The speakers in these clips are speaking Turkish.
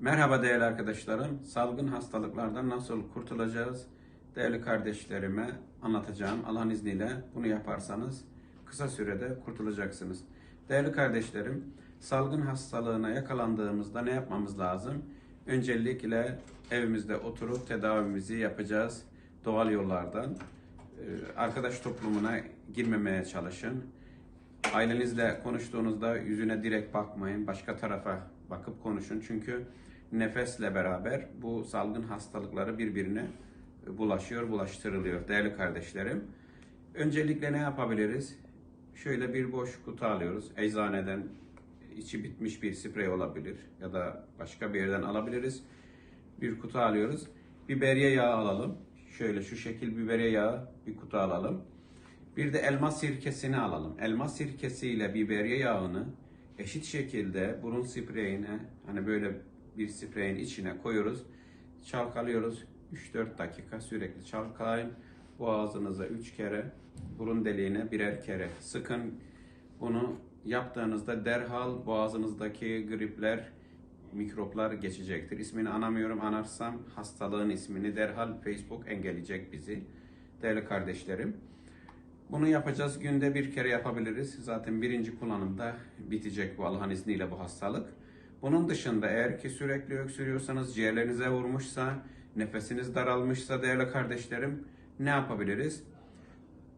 Merhaba değerli arkadaşlarım. Salgın hastalıklardan nasıl kurtulacağız? Değerli kardeşlerime anlatacağım. Allah'ın izniyle bunu yaparsanız kısa sürede kurtulacaksınız. Değerli kardeşlerim, salgın hastalığına yakalandığımızda ne yapmamız lazım? Öncelikle evimizde oturup tedavimizi yapacağız doğal yollardan. Ee, Arkadaş toplumuna girmemeye çalışın. Ailenizle konuştuğunuzda yüzüne direkt bakmayın. Başka tarafa bakıp konuşun. Çünkü nefesle beraber bu salgın hastalıkları birbirine bulaşıyor, bulaştırılıyor değerli kardeşlerim. Öncelikle ne yapabiliriz? Şöyle bir boş kutu alıyoruz. Eczaneden içi bitmiş bir sprey olabilir ya da başka bir yerden alabiliriz. Bir kutu alıyoruz. Biberiye yağı alalım. Şöyle şu şekil biberiye yağı bir kutu alalım. Bir de elma sirkesini alalım. Elma sirkesiyle biberiye yağını eşit şekilde burun spreyine hani böyle bir spreyin içine koyuyoruz. Çalkalıyoruz. 3-4 dakika sürekli çalkalayın. Boğazınıza 3 kere, burun deliğine birer kere sıkın. Bunu yaptığınızda derhal boğazınızdaki gripler, mikroplar geçecektir. İsmini anamıyorum. Anarsam hastalığın ismini derhal Facebook engelleyecek bizi. Değerli kardeşlerim. Bunu yapacağız. Günde bir kere yapabiliriz. Zaten birinci kullanımda bitecek bu Allah'ın izniyle bu hastalık. Bunun dışında eğer ki sürekli öksürüyorsanız, ciğerlerinize vurmuşsa, nefesiniz daralmışsa değerli kardeşlerim ne yapabiliriz?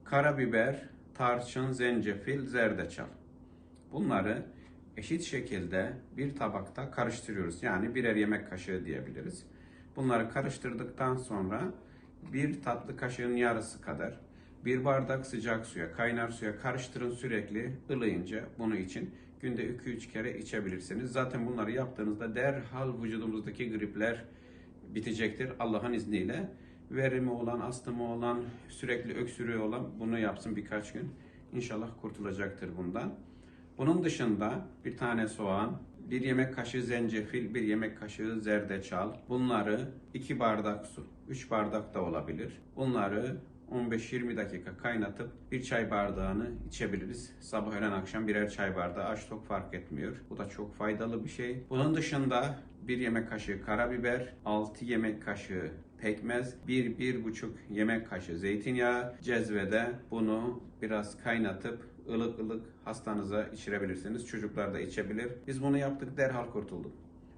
Karabiber, tarçın, zencefil, zerdeçal. Bunları eşit şekilde bir tabakta karıştırıyoruz. Yani birer yemek kaşığı diyebiliriz. Bunları karıştırdıktan sonra bir tatlı kaşığın yarısı kadar bir bardak sıcak suya, kaynar suya karıştırın sürekli ılıyınca bunu için günde 2-3 kere içebilirsiniz. Zaten bunları yaptığınızda derhal vücudumuzdaki gripler bitecektir Allah'ın izniyle. Verimi olan, astımı olan, sürekli öksürüğü olan bunu yapsın birkaç gün. İnşallah kurtulacaktır bundan. Bunun dışında bir tane soğan, bir yemek kaşığı zencefil, bir yemek kaşığı zerdeçal. Bunları 2 bardak su, 3 bardak da olabilir. Bunları 15-20 dakika kaynatıp bir çay bardağını içebiliriz. Sabah öğlen akşam birer çay bardağı aç tok fark etmiyor. Bu da çok faydalı bir şey. Bunun dışında bir yemek kaşığı karabiber, 6 yemek kaşığı pekmez, 1-1,5 yemek kaşığı zeytinyağı, cezvede bunu biraz kaynatıp ılık ılık hastanıza içirebilirsiniz. Çocuklar da içebilir. Biz bunu yaptık derhal kurtulduk.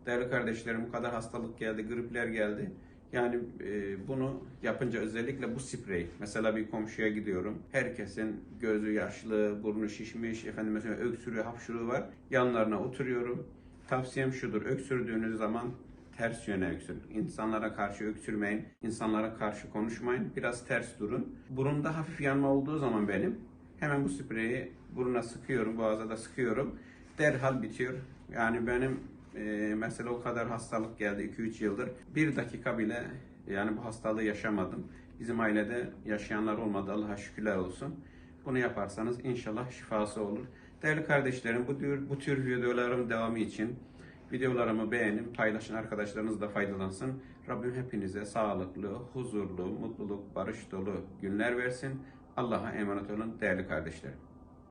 Değerli kardeşlerim bu kadar hastalık geldi, gripler geldi. Yani e, bunu yapınca özellikle bu sprey. Mesela bir komşuya gidiyorum. Herkesin gözü yaşlı, burnu şişmiş, efendim mesela öksürüğü, hapşuruğu var. Yanlarına oturuyorum. Tavsiyem şudur. Öksürdüğünüz zaman ters yöne öksürün. İnsanlara karşı öksürmeyin. insanlara karşı konuşmayın. Biraz ters durun. Burunda hafif yanma olduğu zaman benim hemen bu spreyi buruna sıkıyorum, boğaza da sıkıyorum. Derhal bitiyor. Yani benim e, mesela o kadar hastalık geldi 2-3 yıldır. Bir dakika bile yani bu hastalığı yaşamadım. Bizim ailede yaşayanlar olmadı Allah'a şükürler olsun. Bunu yaparsanız inşallah şifası olur. Değerli kardeşlerim bu tür, bu tür videoların devamı için videolarımı beğenin, paylaşın arkadaşlarınız da faydalansın. Rabbim hepinize sağlıklı, huzurlu, mutluluk, barış dolu günler versin. Allah'a emanet olun değerli kardeşlerim.